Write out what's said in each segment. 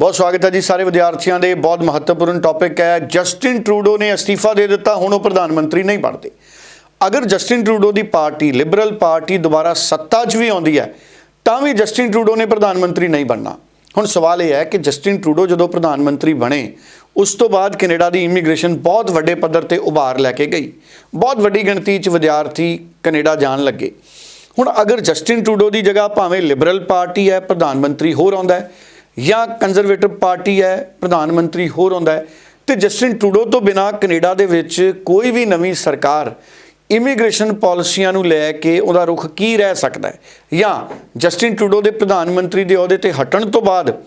ਬਹੁਤ ਸਵਾਗਤ ਹੈ ਜੀ ਸਾਰੇ ਵਿਦਿਆਰਥੀਆਂ ਦੇ। ਬਹੁਤ ਮਹੱਤਵਪੂਰਨ ਟੌਪਿਕ ਹੈ। ਜਸਟਿਨ ਟਰੂਡੋ ਨੇ ਅਸਤੀਫਾ ਦੇ ਦਿੱਤਾ, ਹੁਣ ਉਹ ਪ੍ਰਧਾਨ ਮੰਤਰੀ ਨਹੀਂ ਬਣਦੇ। ਅਗਰ ਜਸਟਿਨ ਟਰੂਡੋ ਦੀ ਪਾਰਟੀ ਲਿਬਰਲ ਪਾਰਟੀ ਦੁਬਾਰਾ ਸੱਤਾ 'ਚ ਵੀ ਆਉਂਦੀ ਹੈ, ਤਾਂ ਵੀ ਜਸਟਿਨ ਟਰੂਡੋ ਨੇ ਪ੍ਰਧਾਨ ਮੰਤਰੀ ਨਹੀਂ ਬਣਨਾ। ਹੁਣ ਸਵਾਲ ਇਹ ਹੈ ਕਿ ਜਸਟਿਨ ਟਰੂਡੋ ਜਦੋਂ ਪ੍ਰਧਾਨ ਮੰਤਰੀ ਬਣੇ, ਉਸ ਤੋਂ ਬਾਅਦ ਕੈਨੇਡਾ ਦੀ ਇਮੀਗ੍ਰੇਸ਼ਨ ਬਹੁਤ ਵੱਡੇ ਪੱਧਰ ਤੇ ਉਭਾਰ ਲੈ ਕੇ ਗਈ। ਬਹੁਤ ਵੱਡੀ ਗਿਣਤੀ 'ਚ ਵਿਦਿਆਰਥੀ ਕੈਨੇਡਾ ਜਾਣ ਲੱਗੇ। ਹੁਣ ਅਗਰ ਜਸਟਿਨ ਟਰੂਡੋ ਦੀ ਜਗ੍ਹਾ ਭਾਵੇਂ ਲਿਬਰਲ ਪਾਰਟੀ ਹੈ, ਪ੍ਰਧਾਨ ਮੰਤਰੀ ਹੋਰ ਆਉਂਦਾ ਹੈ ਜਾਂ ਕੰਜ਼ਰਵੇਟਿਵ ਪਾਰਟੀ ਹੈ, ਪ੍ਰਧਾਨ ਮੰਤਰੀ ਹੋਰ ਆਉਂਦਾ ਹੈ, ਤੇ ਜਸਟਿਨ ਟਰੂਡੋ ਤੋਂ ਬਿਨਾ ਕੈਨੇਡਾ ਦੇ ਵਿੱਚ ਕੋਈ ਵੀ ਨਵੀਂ ਸਰਕਾਰ ਇਮੀਗ੍ਰੇਸ਼ਨ ਪਾਲਿਸੀਆਂ ਨੂੰ ਲੈ ਕੇ ਉਹਦਾ ਰੁਖ ਕੀ ਰਹਿ ਸਕਦਾ ਹੈ? ਜਾਂ ਜਸਟਿਨ ਟਰੂਡੋ ਦੇ ਪ੍ਰਧਾਨ ਮੰਤਰੀ ਦੇ ਅਹੁਦੇ ਤੇ ਹਟਣ ਤੋਂ ਬਾਅਦ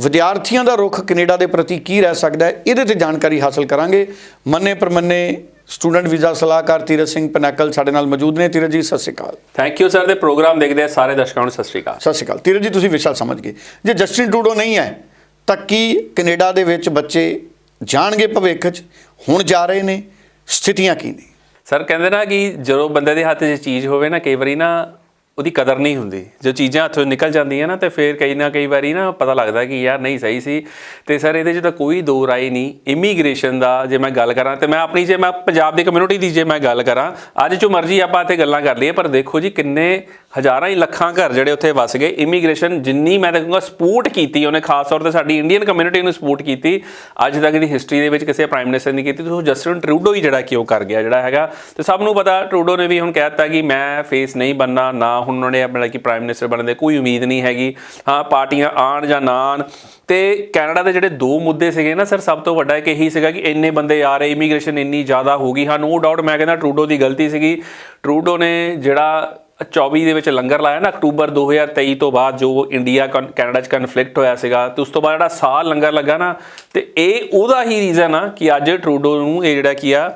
ਵਿਦਿਆਰਥੀਆਂ ਦਾ ਰੁਖ ਕੈਨੇਡਾ ਦੇ ਪ੍ਰਤੀ ਕੀ ਰਹਿ ਸਕਦਾ ਹੈ? ਇਹਦੇ ਤੇ ਜਾਣਕਾਰੀ ਹਾਸਲ ਕਰਾਂਗੇ। ਮੰਨੇ ਪ੍ਰਮੰਨੇ ਸਟੂਡੈਂਟ ਵੀਜ਼ਾ ਸਲਾਹਕਾਰ ਤੀਰਤ ਸਿੰਘ ਪਨੈਕਲ ਸਾਡੇ ਨਾਲ ਮੌਜੂਦ ਨੇ। ਤੀਰਤ ਜੀ ਸਤਿ ਸ਼੍ਰੀ ਅਕਾਲ। ਥੈਂਕ ਯੂ ਸਰ ਦੇ ਪ੍ਰੋਗਰਾਮ ਦੇਖਦੇ ਆ ਸਾਰੇ ਦਰਸ਼ਕਾਂ ਨੂੰ ਸਤਿ ਸ਼੍ਰੀ ਅਕਾਲ। ਸਤਿ ਸ਼੍ਰੀ ਅਕਾਲ। ਤੀਰਤ ਜੀ ਤੁਸੀਂ ਵਿਸ਼ਾ ਸਮਝ ਗਏ। ਜੇ ਜਸਟਿਨ ਟਰੂਡੋ ਨਹੀਂ ਹੈ ਤਾਂ ਕੀ ਕੈਨੇਡਾ ਦੇ ਵਿੱਚ ਬੱਚੇ ਜਾਣਗੇ ਭਵਿੱਖ 'ਚ? ਹੁਣ ਜਾ ਰਹੇ ਨੇ। ਸਥਿਤੀਆਂ ਕੀ ਨੇ? ਸਰ ਕਹਿੰਦੇ ਨਾ ਕਿ ਜਦੋਂ ਬੰਦੇ ਦੇ ਹੱਥ 'ਚ ਚੀਜ਼ ਹੋਵੇ ਨਾ ਕਈ ਵਾਰੀ ਨਾ ਉਹਦੀ ਕਦਰ ਨਹੀਂ ਹੁੰਦੀ। ਜੋ ਚੀਜ਼ਾਂ ਹੱਥੋਂ ਨਿਕਲ ਜਾਂਦੀਆਂ ਨਾ, ਤੇ ਫਿਰ ਕਈ ਨਾ ਕਈ ਵਾਰੀ ਨਾ ਪਤਾ ਲੱਗਦਾ ਕਿ ਯਾਰ ਨਹੀਂ ਸਹੀ ਸੀ। ਤੇ ਸਰ, ਇਹਦੇ 'ਚ ਤਾਂ ਕੋਈ ਦੋ ਰਾਏ ਨਹੀਂ। ਇਮੀਗ੍ਰੇਸ਼ਨ ਦਾ ਜੇ ਮੈਂ ਗੱਲ ਕਰਾਂ, ਤੇ ਮੈਂ ਆਪਣੀ ਜੇ ਮੈਂ ਪੰਜਾਬ ਦੀ ਕਮਿਊਨਿਟੀ ਦੀ ਜੇ ਮੈਂ ਗੱਲ ਕਰਾਂ, ਅੱਜ ਜੋ ਮਰਜ਼ੀ ਆਪਾਂ ਇੱਥੇ ਗੱਲਾਂ ਕਰ ਲਈਏ, ਪਰ ਦੇਖੋ ਜੀ ਕਿੰਨੇ ਹਜ਼ਾਰਾਂ ਹੀ ਲੱਖਾਂ ਘਰ ਜਿਹੜੇ ਉੱਥੇ ਵਸ ਗਏ। ਇਮੀਗ੍ਰੇਸ਼ਨ ਜਿੰਨੀ ਮੈਂ ਤਾਂ ਕਹੂੰਗਾ ਸਪੋਰਟ ਕੀਤੀ ਉਹਨੇ, ਖਾਸ ਤੌਰ ਤੇ ਸਾਡੀ ਇੰਡੀਅਨ ਕਮਿਊਨਿਟੀ ਨੂੰ ਸਪੋਰਟ ਕੀਤੀ। ਅੱਜ ਤੱਕ ਦੀ ਹਿਸਟਰੀ ਦੇ ਵਿੱਚ ਕਿਸੇ ਪ੍ਰਾਈਮ ਮਿਨਿਸਟਰ ਨੇ ਕੀਤੀ। ਤੁਸੀਂ ਉਹ ਜਸਟਿਨ ਟਰੂਡੋ ਹੀ ਜਿਹੜਾ ਕਿਉਂ ਕਰ ਗਿਆ, ਜਿਹੜਾ ਹੈਗਾ। ਤੇ ਸਭ ਨੂੰ ਪਤਾ ਟਰੂਡੋ ਨੇ ਵੀ ਹੁਣ ਕਹਿ ਦਿੱਤਾ ਕਿ ਮੈਂ ਫੇਸ ਨਹੀਂ ਬੰਨਾ ਨਾ ਹੁਣ ਉਹਨਾਂ ਨੇ ਆਪਣਾ ਕਿ ਪ੍ਰਾਈਮ ਮਿਨਿਸਟਰ ਬਣਨ ਦੇ ਕੋਈ ਉਮੀਦ ਨਹੀਂ ਹੈਗੀ। ਹਾਂ, ਪਾਰਟੀਆਂ ਆਣ ਜਾਂ ਨਾ ਆਉਣ। ਤੇ ਕੈਨੇਡਾ ਦੇ ਜਿਹੜੇ ਦੋ ਮੁੱਦੇ ਸੀਗੇ ਨਾ, ਸਰ, ਸਭ ਤੋਂ ਵੱਡਾ ਇੱਕ ਇਹੀ ਸੀਗਾ ਕਿ ਇੰਨੇ ਬੰਦੇ ਆ ਰਹੇ ਇਮੀਗ੍ਰੇਸ਼ਨ ਇੰਨੀ ਜ਼ਿਆਦਾ ਹੋ ਗਈ। ਹਾਂ ਨੋ ਡਾਊਟ ਮੈਂ ਕਹਿੰਦਾ ਟਰੂਡੋ ਦੀ ਗਲਤੀ ਸੀਗੀ। ਟਰੂਡੋ ਨੇ ਜਿਹੜਾ 24 ਦੇ ਵਿੱਚ ਲੰਗਰ ਲਾਇਆ ਨਾ, ਅਕਤੂਬਰ 2023 ਤੋਂ ਬਾਅਦ ਜੋ ਇੰਡੀਆ ਕੈਨੇਡਾ 'ਚ ਕਨਫਲਿਕਟ ਹੋਇਆ ਸੀਗਾ, ਤੇ ਉਸ ਤੋਂ ਬਾਅਦ ਜਿਹੜਾ ਸਾਲ ਲੰਗਰ ਲੱਗਾ ਨਾ, ਤੇ ਇਹ ਉਹਦਾ ਹੀ ਰੀਜ਼ਨ ਆ ਕਿ ਅੱਜ ਟਰੂਡੋ ਨੂੰ ਇਹ ਜਿਹੜਾ ਕੀ ਆ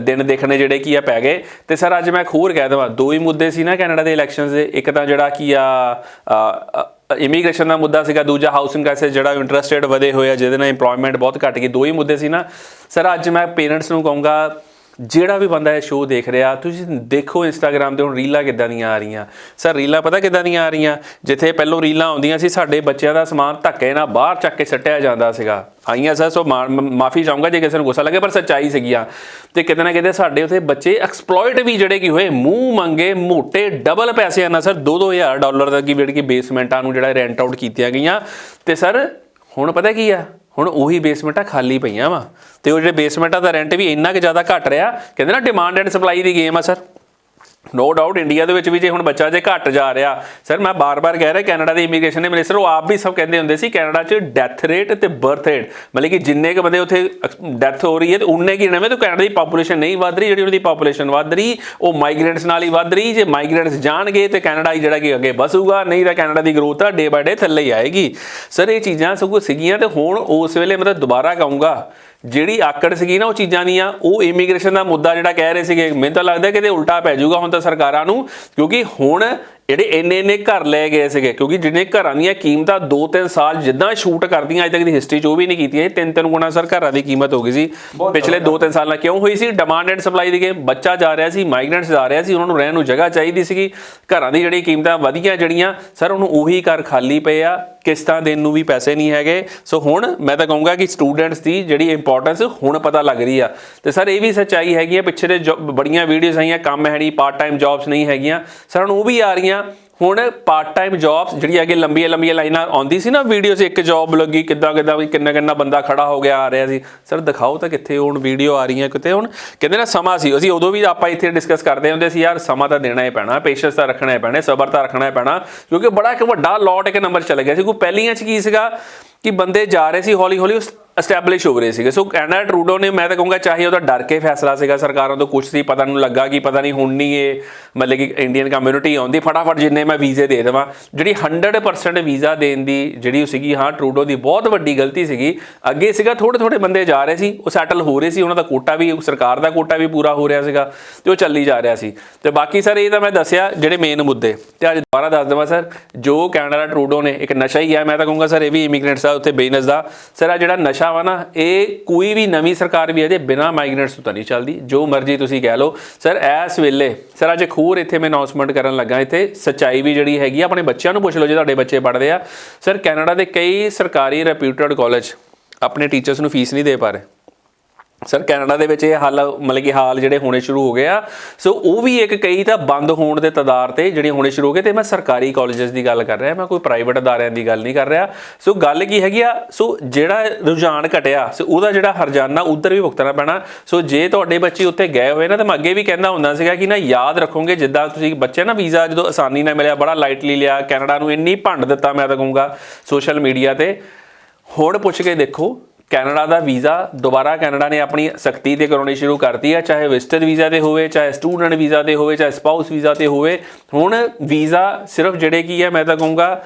ਦਿਨ ਦੇਖਣੇ ਜਿਹੜੇ ਕੀ ਆ ਪੈ ਗਏ। ਤੇ ਸਰ, ਅੱਜ ਮੈਂ ਇੱਕ ਹੋਰ ਕਹਿ ਦਵਾਂ, ਦੋ ਹੀ ਮੁੱਦੇ ਸੀ ਨਾ ਕੈਨੇਡਾ ਦੇ ਇਲੈਕਸ਼ਨਸ ਦੇ, ਇੱਕ ਤਾਂ ਜਿਹੜਾ ਕੀ ਆ ਇਮੀਗ੍ਰੇਸ਼ਨ ਦਾ ਮੁੱਦਾ ਸੀਗਾ, ਦੂਜਾ ਹਾਊਸਿੰਗ ਕ੍ਰਾਈਸਿਸ ਜਿਹੜਾ ਇੰਟਰਸਟ ਰੇਟ ਵਧੇ ਹੋਏ ਆ, ਜਿਹਦੇ ਨਾਲ EMPLOYMENT ਬਹੁਤ ਘਟ ਗਈ, ਦੋ ਹੀ ਮੁੱਦੇ ਸੀ ਨਾ। ਸਰ, ਅੱਜ ਮੈਂ ਪੇਰੈਂਟਸ ਨੂੰ ਕਹੂੰਗਾ ਜਿਹੜਾ ਵੀ ਬੰਦਾ ਇਹ ਸ਼ੋਅ ਦੇਖ ਰਿਹਾ, ਤੁਸੀਂ ਦੇਖੋ ਇੰਸਟਾਗ੍ਰam ਤੇ ਹੁਣ ਰੀਲਾਂ ਕਿੱਦਾਂ ਦੀਆਂ ਆ ਰਹੀਆਂ। ਸਰ, ਰੀਲਾਂ ਪਤਾ ਕਿੱਦਾਂ ਦੀਆਂ ਆ ਰਹੀਆਂ? ਜਿੱਥੇ ਪਹਿਲੋਂ ਰੀਲਾਂ ਆਉਂਦੀਆਂ ਸੀ, ਸਾਡੇ ਬੱਚਿਆਂ ਦਾ ਸਮਾਨ ਧੱਕੇ ਨਾਲ ਬਾਹਰ ਚੱਕ ਕੇ ਸੱਟਿਆ ਜਾਂਦਾ ਸੀਗਾ। ਆਈਆਂ ਸਰ, ਸੋ ਮਾਫੀ ਚਾਹੂੰਗਾ ਜੇ ਕਿਸੇ ਨੂੰ ਗੁੱਸਾ ਲੱਗੇ, ਪਰ ਸੱਚਾਈ ਸੀਗੀਆਂ ਤੇ ਕਿਤੇ ਨਾ ਕਿਤੇ ਸਾਡੇ ਉਥੇ ਬੱਚੇ ਐਕਸਪਲੋਇਟ ਵੀ ਜਿਹੜੇ ਕੀ ਹੋਏ, ਮੂੰਹ ਮੰਗੇ, ਮੋਟੇ ਡਬਲ ਪੈਸੇ ਨਾਲ ਸਰ 2-2000 ਡਾਲਰ ਦਾ ਕੀ ਜਿਹੜੀ ਕਿ ਬੇਸਮੈਂਟਾਂ ਨੂੰ ਜਿਹੜਾ ਰੈਂਟ ਆਊਟ ਕੀਤੀਆਂ ਗਈਆਂ। ਤੇ ਸਰ, ਹੁਣ ਪਤਾ ਕੀ ਆ? ਹੁਣ ਉਹੀ ਬੇਸਮੈਂਟਾਂ ਖਾਲੀ ਪਈਆਂ ਵਾ। ਤੇ ਉਹ ਜਿਹੜੇ ਬੇਸਮੈਂਟਾਂ ਦਾ ਰੈਂਟ ਵੀ ਇੰਨਾ ਕਿ ਜ਼ਿਆਦਾ ਘਟ ਰਿਹਾ, ਕਹਿੰਦੇ ਨਾ ਡਿਮਾਂਡ ਐਂਡ ਸਪਲਾਈ ਦੀ ਗੇਮ ਆ ਸਰ। ਨੋ ਡਾਊਟ ਇੰਡੀਆ ਦੇ ਵਿੱਚ ਵੀ ਜੇ ਹੁਣ ਬੱਚਾ ਜੇ ਘਟ ਜਾ ਰਿਹਾ ਸਰ ਮੈਂ ਬਾਰ-ਬਾਰ ਕਹਿ ਰਿਹਾ ਕੈਨੇਡਾ ਦੀ ਇਮੀਗ੍ਰੇਸ਼ਨ ਦੇ ਮਿਨਿਸਟਰ ਉਹ ਆਪ ਵੀ ਸਭ ਕਹਿੰਦੇ ਹੁੰਦੇ ਸੀ ਕੈਨੇਡਾ 'ਚ ਡੈਥ ਰੇਟ ਤੇ ਬਰਥ ਰੇਟ ਮਤਲਬ ਕਿ ਜਿੰਨੇ ਕ ਬੰਦੇ ਉੱਥੇ ਡੈਥ ਹੋ ਰਹੀ ਹੈ ਤੇ ਉਨੇ ਕੀ ਨਵੇਂ, ਤੇ ਕੈਨੇਡਾ ਦੀ ਪਾਪੂਲੇਸ਼ਨ ਨਹੀਂ ਵੱਧ ਰਹੀ, ਜਿਹੜੀ ਉਹਦੀ ਪਾਪੂਲੇਸ਼ਨ ਵੱਧ ਰਹੀ, ਉਹ ਮਾਈਗ੍ਰੈਂਟਸ ਨਾਲ ਹੀ ਵੱਧ ਰਹੀ, ਜੇ ਮਾਈਗ੍ਰੈਂਟਸ ਜਾਣਗੇ ਤੇ ਕੈਨੇਡਾ ਹੀ ਜਿਹੜਾ ਕਿ ਅੱਗੇ ਵਧੂਗਾ ਨਹੀਂ ਤਾਂ ਕੈਨੇਡਾ ਦੀ ਗਰੋਥ ਆ ਡੇ ਬਾਏ ਡੇ ਥੱਲੇ ਹੀ ਆਏਗੀ। ਸਰ ਇਹ ਚੀਜ਼ਾਂ ਸਗੋਂ ਸੀਗੀਆਂ ਤੇ ਹੁਣ ਉਸ ਵੇਲੇ ਮੈਂ ਤਾਂ ਦੁਬਾਰਾ ਕਹੂੰਗਾ ਜਿਹੜੀ ਆਕੜ ਸੀਗੀ ਨਾ ਉਹ ਚੀਜ਼ਾਂ ਦੀਆਂ, ਉਹ ਇਮੀਗ੍ਰੇਸ਼ਨ ਦਾ ਮੁੱਦਾ ਜਿਹੜਾ ਕਹਿ ਰਹੇ ਸੀਗੇ। ਮੈਨੂੰ ਤਾਂ ਲੱਗਦਾ ਕਿ ਤੇ ਉਲਟਾ ਪੈ ਜਾਊਗਾ ਹੁਣ ਤਾਂ ਸਰਕਾਰਾਂ ਨੂੰ, ਕਿਉਂਕਿ ਹੁਣ ਜਿਹੜੇ ਇੰਨੇ ਇੰਨੇ ਘਰ ਲੈ ਗਏ ਸੀਗੇ ਕਿਉਂਕਿ ਜਿੰਨੇ ਘਰਾਂ ਦੀਆਂ ਕੀਮਤਾਂ 2-3 ਸਾਲ ਜਿੱਦਾਂ ਸ਼ੂਟ ਕਰਦੀਆਂ ਅਜੇ ਤੱਕ ਦੀ ਹਿਸਟਰੀ 'ਚ ਉਹ ਵੀ ਨਹੀਂ ਕੀਤੀਆਂ ਇਹ ਤਿੰਨ ਤਿੰਨ ਗੁਣਾ ਸਰ ਘਰਾਂ ਦੀ ਕੀਮਤ ਹੋ ਗਈ ਸੀ। ਪਿਛਲੇ 2-3 ਸਾਲਾਂ ਕਿਉਂ ਹੋਈ ਸੀ? ਡਿਮਾਂਡ ਐਂਡ ਸਪਲਾਈ ਦੀ ਗੇਮ ਬੱਚਾ ਜਾ ਰਿਹਾ ਸੀ ਮਾਈਗ੍ਰੈਂਟਸ ਜਾ ਰਿਹਾ ਸੀ ਉਹਨਾਂ ਨੂੰ ਰਹਿਣ ਨੂੰ ਜਗ੍ਹਾ ਚਾਹੀਦੀ ਸੀਗੀ। ਘਰਾਂ ਦੀ ਜਿਹੜੀ ਕੀਮਤਾਂ ਵਧੀਆਂ ਜਿਹੜੀਆਂ ਸਰ ਉਹਨੂੰ ਉਹੀ ਘਰ ਖਾਲੀ ਪਏ ਆ ਕਿਸ਼ਤਾਂ ਦੇਣ ਨੂੰ ਵੀ ਪੈਸੇ ਨਹੀਂ ਹੈਗੇ। ਸੋ ਹੁਣ ਮੈਂ ਤਾਂ ਕਹੂੰਗਾ ਕਿ ਸਟੂਡੈਂਟਸ ਦੀ ਜਿਹੜੀ ਇੰਪੋਰਟੈਂਸ ਹੁਣ ਪਤਾ ਲੱਗ ਰਹੀ ਆ। ਤੇ ਸਰ ਇਹ ਵੀ ਸੱਚਾਈ ਹੈਗੀ ਆ ਪਿੱਛੇ ਦੇ ਬੜੀਆਂ ਵੀਡੀਓਜ਼ ਆਈਆਂ ਕੰਮ ਹੈ ਨਹੀਂ ਪਾਰਟ ਟਾਈਮ ਜੌਬਸ ਨਹੀਂ ਹੈਗੀਆਂ। ਸਰ ਹੁਣ ਉਹ ਵੀ ਆ ਰਹੀਆਂ ਹੁਣ ਪਾਰਟ ਟਾਈਮ ਜੌਬਸ ਜਿਹੜੀ ਅੱਗੇ ਲੰਬੀਆਂ ਲੰਬੀਆਂ ਲਾਈਨਾਂ ਆਉਂਦੀ ਸੀ ਨਾ ਵੀਡੀਓ 'ਚ, ਇੱਕ ਜੌਬ ਲੱਗੀ, ਕਿੱਦਾਂ ਕਿੱਦਾਂ, ਵੀ ਕਿੰਨਾ ਕਿੰਨਾ ਬੰਦਾ ਖੜਾ ਹੋ ਗਿਆ, ਆ ਰਿਹਾ ਸੀ। ਸਰ ਦਿਖਾਓ ਤਾਂ ਕਿੱਥੇ ਹੁਣ ਵੀਡੀਓ ਆ ਰਹੀਆਂ ਕਿਤੇ ਹੁਣ। ਕਹਿੰਦੇ ਨਾ ਸਮਾਂ ਸੀ, ਅਸੀਂ ਉਦੋਂ ਵੀ ਆਪਾਂ ਇੱਥੇ ਡਿਸਕਸ ਕਰਦੇ ਹੁੰਦੇ ਸੀ, ਯਾਰ ਸਮਾਂ ਤਾਂ ਦੇਣਾ ਹੀ ਪੈਣਾ ਪੇਸ਼ੈਂਸ ਤਾਂ ਰੱਖਣਾ ਹੀ ਪੈਣਾ, ਸਬਰ ਤਾਂ ਰੱਖਣਾ ਹੀ ਪੈਣਾ, ਕਿਉਂਕਿ ਬੜਾ ਇੱਕ ਵੱਡਾ ਲੋਟ ਇੱਕ ਨੰਬਰ ਚੱਲ ਗਿਆ ਸੀ। ਕੋਈ ਪਹਿਲੀਆਂ 'ਚ ਕੀ ਸੀਗਾ ਕਿ ਬੰਦੇ ਜਾ ਰਹੇ ਸੀ ਹੌਲੀ ਹੌਲੀ ਐਸਟੈਬਲਿਸ਼ ਹੋ ਰਹੇ ਸੀਗੇ। ਸੋ ਕੈਨੇਡਾ ਟਰੂਡੋ ਨੇ, ਮੈਂ ਤਾਂ ਕਹੂੰਗਾ ਚਾਹੇ ਉਹਦਾ ਡਰ ਕੇ ਫੈਸਲਾ ਸੀਗਾ ਸਰਕਾਰਾਂ ਤੋਂ ਕੁਝ ਸੀ, ਪਤਾ ਨੂੰ ਲੱਗਾ ਕਿ, ਪਤਾ ਨਹੀਂ ਹੁਣ ਨਹੀਂ ਇਹ ਮਤਲਬ ਕਿ ਇੰਡੀਅਨ ਕਮਿਊਨਿਟੀ ਆਉਂਦੀ। ਫਟਾਫਟ ਜਿੰਨੇ ਮੈਂ ਵੀਜ਼ੇ ਦੇ ਦੇਵਾਂ। ਜਿਹੜੀ 100% ਵੀਜ਼ਾ ਦੇਣ ਦੀ ਜਿਹੜੀ ਸੀਗੀ, ਹਾਂ ਟਰੂਡੋ ਦੀ ਬਹੁਤ ਵੱਡੀ ਗਲਤੀ ਸੀਗੀ। ਅੱਗੇ ਸੀਗਾ ਥੋੜੇ ਥੋੜੇ ਬੰਦੇ ਜਾ ਰਹੇ ਸੀ, ਉਹ ਸੈਟਲ ਹੋ ਰਹੇ ਸੀ, ਉਹਨਾਂ ਦਾ ਕੋਟਾ ਵੀ ਸਰਕਾਰ ਦਾ ਕੋਟਾ ਵੀ ਪੂਰਾ ਹੋ ਰਿਹਾ ਸੀਗਾ ਤੇ ਉਹ ਚੱਲੀ ਜਾ ਰਿਹਾ ਸੀ। ਤੇ ਬਾਕੀ ਸਰ, ਇਹ ਤਾਂ ਮੈਂ ਦੱਸਿਆ ਜਿਹੜੇ ਮੇਨ ਮੁੱਦੇ। ਤੇ ਅੱਜ ਦੁਬਾਰਾ ਦੱਸ ਦਵਾਂ ਸਰ, ਜੋ ਕੈਨੇਡਾ ਟਰੂਡੋ ਨੇ, ਇੱਕ ਨਸ਼ਾ ਹੀ ਹੈ ਮੈਂ ਤਾਂ ਕਹੂੰਗਾ ਸਰ, ਇਹ ਵੀ ਇਮੀਗ੍ਰੈਂਟਸ ਦਾ, ਉੱਥੇ ਬਿਜ਼ਨਸ ਦਾ। ਸਰ ਆ ਜਿਹੜਾ ਨਸ਼ਾ ਜਿਹੜਾ ਵਾ ਨਾ, ਇਹ ਕੋਈ ਵੀ ਨਵੀਂ ਸਰਕਾਰ ਵੀ ਇਹਦੇ ਬਿਨਾ ਮਾਈਗ੍ਰੈਂਟਸ ਤੋਂ ਤਾਂ ਨਹੀਂ ਚੱਲਦੀ। ਜੋ ਮਰਜ਼ੀ ਤੁਸੀਂ ਕਹਿ ਲਓ। ਸਰ, ਇਸ ਵੇਲੇ, ਸਰ, ਅੱਜ ਖੂਰ ਇੱਥੇ ਮੈਂ ਅਨਾਉਂਸਮੈਂਟ ਕਰਨ ਲੱਗਾ। ਇੱਥੇ ਸੱਚਾਈ ਵੀ ਜਿਹੜੀ ਹੈਗੀ ਆ, ਆਪਣੇ ਬੱਚਿਆਂ ਨੂੰ ਪੁੱਛ ਲਓ ਜੇ ਤੁਹਾਡੇ ਬੱਚੇ ਪੜ੍ਹਦੇ ਆ। ਸਰ, ਕੈਨੇਡਾ ਦੇ ਕਈ ਸਰਕਾਰੀ ਰੈਪਿਊਟਡ ਕਾਲਜ ਆਪਣੇ ਟੀਚਰਸ ਨੂੰ ਫੀਸ ਨਹੀਂ ਦੇ ਪਾ ਰਹੇ। ਸਰ, ਕੈਨੇਡਾ ਦੇ ਵਿੱਚ ਇਹ ਹਾਲ, ਮਤਲਬ ਕਿ ਹਾਲ ਜਿਹੜੇ ਹੋਣੇ ਸ਼ੁਰੂ ਹੋ ਗਏ ਆ। ਸੋ ਉਹ ਵੀ ਇੱਕ ਕਈ ਤਾਂ ਬੰਦ ਹੋਣ ਦੇ ਤਦਾਰ ਤੇ ਜਿਹੜੇ ਹੋਣੇ ਸ਼ੁਰੂ ਹੋ ਗਏ, ਤੇ ਮੈਂ ਸਰਕਾਰੀ ਕਾਲਜਸ ਦੀ ਗੱਲ ਕਰ ਰਿਹਾ, ਮੈਂ ਕੋਈ ਪ੍ਰਾਈਵੇਟ ਅਦਾਰਿਆਂ ਦੀ ਗੱਲ ਨਹੀਂ ਕਰ ਰਿਹਾ। ਸੋ ਗੱਲ ਕੀ ਹੈਗੀ ਆ, ਸੋ ਜਿਹੜਾ ਰੁਝਾਨ ਘਟਿਆ, ਸੋ ਉਹਦਾ ਜਿਹੜਾ ਹਰਜਾਨਾ ਉਧਰ ਵੀ ਭੁਗਤਣਾ ਪੈਣਾ। ਸੋ ਜੇ ਤੁਹਾਡੇ ਬੱਚੇ ਉੱਥੇ ਗਏ ਹੋਏ ਨਾ, ਤਾਂ ਮੈਂ ਅੱਗੇ ਵੀ ਕਹਿੰਦਾ ਹੁੰਦਾ ਸੀਗਾ ਕਿ ਨਾ, ਯਾਦ ਰੱਖੋਗੇ ਜਿੱਦਾਂ ਤੁਸੀਂ ਬੱਚੇ ਨਾ ਵੀਜ਼ਾ ਜਦੋਂ ਆਸਾਨੀ ਨਾਲ ਮਿਲਿਆ, ਬੜਾ ਲਾਈਟਲੀ ਲਿਆ, ਕੈਨੇਡਾ ਨੂੰ ਇੰਨੀ ਭੰਡ ਦਿੱਤਾ ਮੈਂ ਤਾਂ ਕਹੂੰਗਾ ਸੋਸ਼ਲ ਮੀਡੀਆ ਤੇ। ਹੁਣ ਪੁੱਛ ਕੇ ਦੇਖੋ ਕੈਨੇਡਾ ਦਾ ਵੀਜ਼ਾ, ਦੁਬਾਰਾ ਕੈਨੇਡਾ ਨੇ ਆਪਣੀ ਸਖਤੀ ਤੇ ਕਰਾਉਣੀ ਸ਼ੁਰੂ ਕਰਤੀ ਹੈ, ਚਾਹੇ ਵਿਜ਼ਟਰ ਵੀਜ਼ਾ ਤੇ ਹੋਵੇ, ਚਾਹੇ ਸਟੂਡੈਂਟ ਵੀਜ਼ਾ ਤੇ ਹੋਵੇ, ਚਾਹੇ ਸਪਾਊਸ ਵੀਜ਼ਾ ਤੇ ਹੋਵੇ। ਹੁਣ ਵੀਜ਼ਾ ਸਿਰਫ ਜਿਹੜੇ ਕੀ ਹੈ, ਮੈਂ ਤਾਂ ਕਹੂੰਗਾ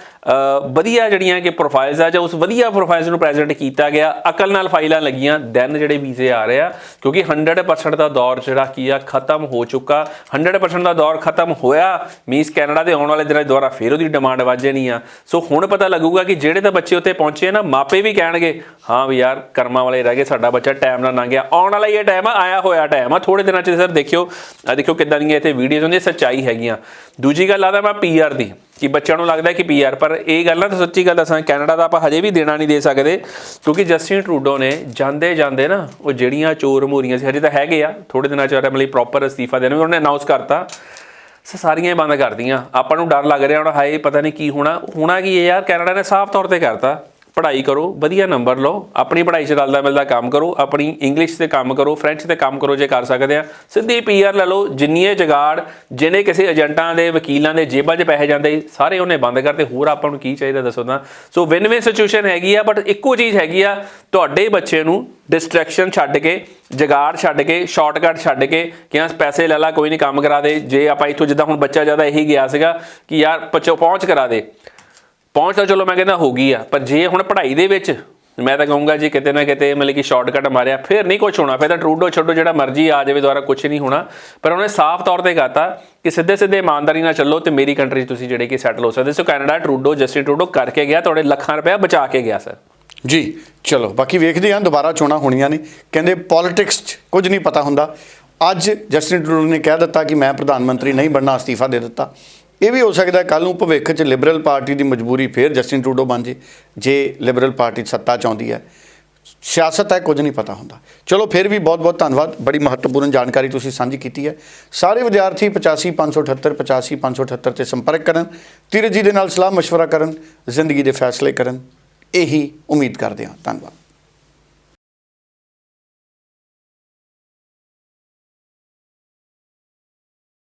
ਵਧੀਆ ਜਿਹੜੀਆਂ ਕਿ ਪ੍ਰੋਫਾਈਲਸ ਆ, ਜਾਂ ਉਸ ਵਧੀਆ ਪ੍ਰੋਫਾਈਲਸ ਨੂੰ ਪ੍ਰੈਜ਼ੈਂਟ ਕੀਤਾ ਗਿਆ, ਅਕਲ ਨਾਲ ਫਾਈਲਾਂ ਲੱਗੀਆਂ ਦੈਨ ਜਿਹੜੇ ਵੀਜ਼ੇ ਆ ਰਹੇ ਆ, ਕਿਉਂਕਿ 100% ਦਾ ਦੌਰ ਜਿਹੜਾ ਕੀ ਆ, ਖਤਮ ਹੋ ਚੁੱਕਾ। 100% ਦਾ ਦੌਰ ਖਤਮ ਹੋਇਆ ਮੀਨਸ ਕੈਨੇਡਾ ਦੇ ਆਉਣ ਵਾਲੇ ਦਿਨਾਂ 'ਚ ਦੁਬਾਰਾ ਫੇਰ ਉਹਦੀ ਡਿਮਾਂਡ ਵੱਧ ਜਾਣੀ ਆ। ਸੋ ਹੁਣ ਪਤਾ ਲੱਗੂਗਾ ਕਿ ਜਿਹੜੇ ਤਾਂ ਬੱਚੇ ਉੱਤੇ ਪਹੁੰਚੇ ਨਾ, ਮਾਪੇ ਵੀ ਕਹਿਣਗੇ ਹਾਂ ਵੀ ਯਾਰ ਕਰਮਾਂ ਵਾਲੇ ਰਹਿ ਗਏ, ਸਾਡਾ ਬੱਚਾ ਟਾਈਮ ਨਾਲ ਲੰਘ ਗਿਆ। ਆਉਣ ਵਾਲਾ ਹੀ ਇਹ ਟਾਈਮ ਆ, ਆਇਆ ਹੋਇਆ ਟਾਈਮ ਆ। ਥੋੜੇ ਦਿਨਾਂ 'ਚ ਸਰ ਦੇਖਿਓ ਆ ਦੇਖਿਓ ਕਿੱਦਾਂ ਦੀਆਂ ਇੱਥੇ ਵੀਡੀਓਜ਼ ਹੁੰਦੀਆਂ, ਸੱਚਾਈ ਹੈਗੀਆਂ। ਦੂਜੀ ਗੱਲ ਆਦਾ ਮੈਂ ਪੀਆਰ ਦੀ, ਕਿ ਬੱਚਿਆਂ ਨੂੰ ਲੱਗਦਾ ਕਿ ਪੀਆਰ ਪਰ ਇਹ ਗੱਲ ਨਾ ਤਾਂ ਸੱਚੀ ਗੱਲ ਦੱਸਾਂ ਕੈਨੇਡਾ ਦਾ ਆਪਾਂ ਹਜੇ ਵੀ ਦੇਣਾ ਨਹੀਂ ਦੇ ਸਕਦੇ, ਕਿਉਂਕਿ ਜਸਟਿਨ ਟਰੂਡੋ ਨੇ ਜਾਂਦੇ ਜਾਂਦੇ ਨਾ, ਉਹ ਜਿਹੜੀਆਂ ਚੋਰ ਮੋਰੀਆਂ ਸੀ, ਹਜੇ ਤਾਂ ਹੈਗੇ ਆ ਥੋੜੇ ਦਿਨਾਂ 'ਚ ਮਤਲਬ ਪ੍ਰੋਪਰ ਅਸਤੀਫਾ ਦੇਣਾ ਉਹਨੇ ਅਨਾਉਂਸ ਕਰਤਾ। ਸਾਰੀਆਂ ਹੀ ਬੰਦ ਕਰਦੀਆਂ ਆਪਾਂ ਨੂੰ ਡਰ ਲੱਗ ਰਿਹਾ ਹੁਣ, ਹਾਏ, ਪਤਾ ਨਹੀਂ ਕੀ ਹੋਣਾ। ਹੋਣਾ ਕੀ ਹੈ ਯਾਰ ਕੈਨੇਡਾ ਨੇ ਸਾਫ਼ ਤੌਰ ਤੇ ਕਰਤਾ। ਪੜ੍ਹਾਈ ਕਰੋ, ਵਧੀਆ ਨੰਬਰ ਲਓ, ਆਪਣੀ ਪੜ੍ਹਾਈ 'ਚ ਰਲਦਾ ਮਿਲਦਾ ਕੰਮ ਕਰੋ, ਆਪਣੀ ਇੰਗਲਿਸ਼ ਤੇ ਕੰਮ ਕਰੋ ਫ੍ਰੈਂਚ ਤੇ ਕੰਮ ਕਰੋ ਜੇ ਕਰ ਸਕਦੇ ਆ, ਸਿੱਧੀ ਪੀਆਰ ਲੈ ਲਓ ਜਿੰਨੀਏ ਜਗਾੜ ਜਿਹਨੇ ਕਿਸੇ ਏਜੰਟਾਂ ਦੇ, ਵਕੀਲਾਂ ਦੇ ਜੇਬਾਂ 'ਚ ਪੈਸੇ ਜਾਂਦੇ, ਸਾਰੇ ਉਹਨੇ ਬੰਦ ਕਰਤੇ ਹੋਰ ਆਪਾਂ ਨੂੰ ਕੀ ਚਾਹੀਦਾ ਦੱਸੋ ਤਾਂ। ਸੋ ਵਿਨ ਵਿਨ ਸਿਚੁਏਸ਼ਨ ਹੈਗੀ ਆ ਬਟ ਇੱਕੋ ਚੀਜ਼ ਹੈਗੀ ਆ, ਤੁਹਾਡੇ ਬੱਚੇ ਨੂੰ ਡਿਸਟਰੈਕਸ਼ਨ ਛੱਡ ਕੇ, ਜਗਾੜ ਛੱਡ ਕੇ ਸ਼ਾਰਟਕਟ ਛੱਡ ਕੇ ਕਿ ਪੈਸੇ ਲੈ ਲਾ, ਕੋਈ ਨਹੀਂ ਕੰਮ ਕਰਾ ਦੇ, ਜੇ ਆਪਾਂ ਇੱਥੋਂ ਜਿੱਦਾਂ ਹੁਣ ਬੱਚਾ ਜ਼ਿਆਦਾ ਇਹੀ ਗਿਆ ਸੀਗਾ ਕਿ ਯਾਰ ਪਚੋ ਪਹੁੰਚ ਕਰਾ ਦੇ। ਪਹੁੰਚ ਤਾਂ ਚਲੋ ਮੈਂ ਕਹਿੰਦਾ ਹੋ ਗਈ ਆ, ਪਰ ਜੇ ਹੁਣ ਪੜ੍ਹਾਈ ਦੇ ਵਿੱਚ ਮੈਂ ਤਾਂ ਕਹੂੰਗਾ ਜੀ ਕਿਤੇ ਨਾ ਕਿਤੇ ਮਤਲਬ ਕਿ ਸ਼ਾਰਟਕਟ ਮਾਰਿਆ, ਫਿਰ ਨਹੀਂ ਕੁਝ ਹੋਣਾ, ਫਿਰ ਤਾਂ ਟਰੂਡੋ ਛੱਡੋ, ਜਿਹੜਾ ਮਰਜ਼ੀ ਆ ਜਾਵੇ ਦੁਆਰਾ ਕੁਝ ਨਹੀਂ ਹੋਣਾ। ਪਰ ਉਹਨੇ ਸਾਫ਼ ਤੌਰ ਤੇ ਕਹਤਾ ਕਿ ਸਿੱਧੇ ਸਿੱਧੇ ਇਮਾਨਦਾਰੀ ਨਾਲ ਚੱਲੋ ਤੇ ਮੇਰੀ ਕੰਟਰੀ 'ਚ ਤੁਸੀਂ ਜਿਹੜੇ ਕਿ ਸੈਟਲ ਹੋ ਸਕਦੇ so Canada Trudeau Justin Trudeau ਕਰਕੇ ਗਿਆ, ਤੁਹਾਡੇ ਲੱਖਾਂ ਰੁਪਏ ਬਚਾ ਕੇ ਗਿਆ ਸਰ ਜੀ, ਚਲੋ, ਬਾਕੀ ਵੇਖਦੇ ਹਾਂ, ਦੁਬਾਰਾ ਚੋਣਾਂ ਹੋਣੀਆਂ ਨੇ। ਕਹਿੰਦੇ ਪੋਲਿਟਿਕਸ 'ਚ ਕੁਝ ਨਹੀਂ ਪਤਾ ਹੁੰਦਾ। ਅੱਜ ਜਸਟਿਨ ਟਰੂਡੋ ਨੇ ਕਹਿ ਦਿੱਤਾ ਕਿ ਮੈਂ ਪ੍ਰਧਾਨ ਮੰਤਰੀ ਨਹੀਂ ਬਣਨਾ, ਅਸਤੀਫਾ ਦੇ ਦਿੱਤਾ। ਇਹ ਵੀ ਹੋ ਸਕਦਾ ਕੱਲ ਨੂੰ ਭਵਿੱਖ 'ਚ ਲਿਬਰਲ ਪਾਰਟੀ ਦੀ ਮਜਬੂਰੀ ਫੇਰ ਜਸਟਿਨ ਟਰੂਡੋ ਬਣ ਜੇ ਜੇ ਲਿਬਰਲ ਪਾਰਟੀ ਸੱਤਾ 'ਚ ਆਉਂਦੀ ਹੈ ਸਿਆਸਤ ਹੈ ਕੁਝ ਨਹੀਂ ਪਤਾ ਹੁੰਦਾ ਚਲੋ ਫਿਰ ਵੀ ਬਹੁਤ ਬਹੁਤ ਧੰਨਵਾਦ ਬੜੀ ਮਹੱਤਵਪੂਰਨ ਜਾਣਕਾਰੀ ਤੁਸੀਂ ਸਾਂਝੀ ਕੀਤੀ ਹੈ ਸਾਰੇ ਵਿਦਿਆਰਥੀ 85578 85578 ਤੇ ਸੰਪਰਕ ਕਰਨ ਧੀਰਜ ਜੀ ਦੇ ਨਾਲ ਸਲਾਹ مشورہ ਕਰਨ ਜ਼ਿੰਦਗੀ ਦੇ ਫੈਸਲੇ ਕਰਨ ਇਹੀ ਉਮੀਦ ਕਰਦੇ ਹਾਂ ਧੰਨਵਾਦ